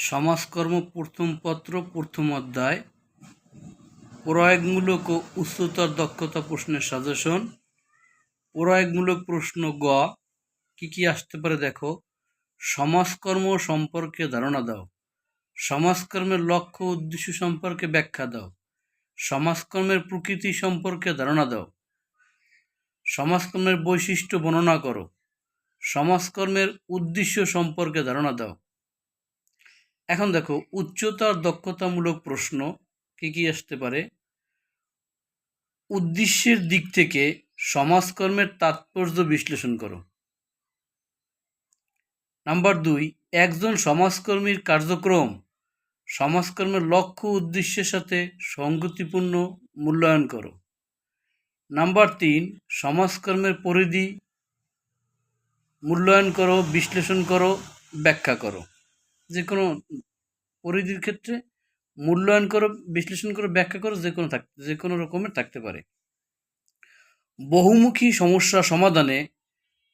সমাজকর্ম প্রথম পত্র, প্রথম অধ্যায়। প্রয়োগমূলক ও উচ্চতর দক্ষতা প্রশ্নের সাজেশন প্রয়োগমূলক প্রশ্ন গ, কি কি আসতে পারে দেখো। সমাজকর্ম সম্পর্কে ধারণা দাও। সমাজকর্মের লক্ষ্য উদ্দেশ্য সম্পর্কে ব্যাখ্যা দাও। সমাজকর্মের প্রকৃতি সম্পর্কে ধারণা দাও। সমাজকর্মের বৈশিষ্ট্য বর্ণনা করো। সমাজকর্মের উদ্দেশ্য সম্পর্কে ধারণা দাও। এখন দেখো, উচ্চতর দক্ষতামূলক প্রশ্ন কি কি আসতে পারে? উদ্দেশ্যের দিক থেকে সমাজকর্মের তাৎপর্য বিশ্লেষণ করো। নাম্বার দুই, একজন সমাজকর্মীর কার্যক্রম সমাজকর্মের লক্ষ্য উদ্দেশ্যের সাথে সংগতিপূর্ণ মূল্যায়ন করো। নাম্বার তিন, সমাজকর্মের পরিধি মূল্যায়ন করো, বিশ্লেষণ করো, ব্যাখ্যা করো। যে কোনো পরিধির ক্ষেত্রে মূল্যায়ন করো, বিশ্লেষণ করে, ব্যাখ্যা করো যে কোনো থাক যে কোনো রকমের থাকতে পারে। বহুমুখী সমস্যা সমাধানে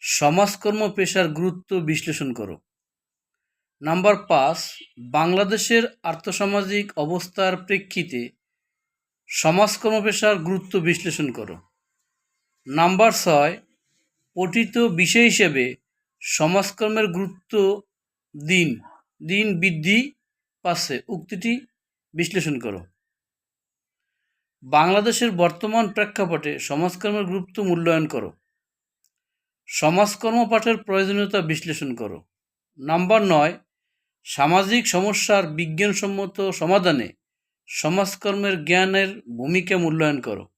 সমাজকর্ম পেশার গুরুত্ব বিশ্লেষণ করো। নাম্বার পাঁচ, বাংলাদেশের আর্থসামাজিক অবস্থার প্রেক্ষিতে সমাজকর্ম পেশার গুরুত্ব বিশ্লেষণ করো। নাম্বার ছয়, পঠিত বিষয় হিসেবে সমাজকর্মের গুরুত্ব দিন। দিন বৃদ্ধি পাচ্ছে। উক্তিটি বিশ্লেষণ করো। বাংলাদেশের বর্তমান প্রেক্ষাপটে সমাজকর্মের গুরুত্ব মূল্যায়ন করো। সমাজকর্ম পাঠের প্রয়োজনীয়তা বিশ্লেষণ করো। নাম্বার নয়, সামাজিক সমস্যার বিজ্ঞানসম্মত সমাধানে সমাজকর্মের জ্ঞানের ভূমিকা মূল্যায়ন করো।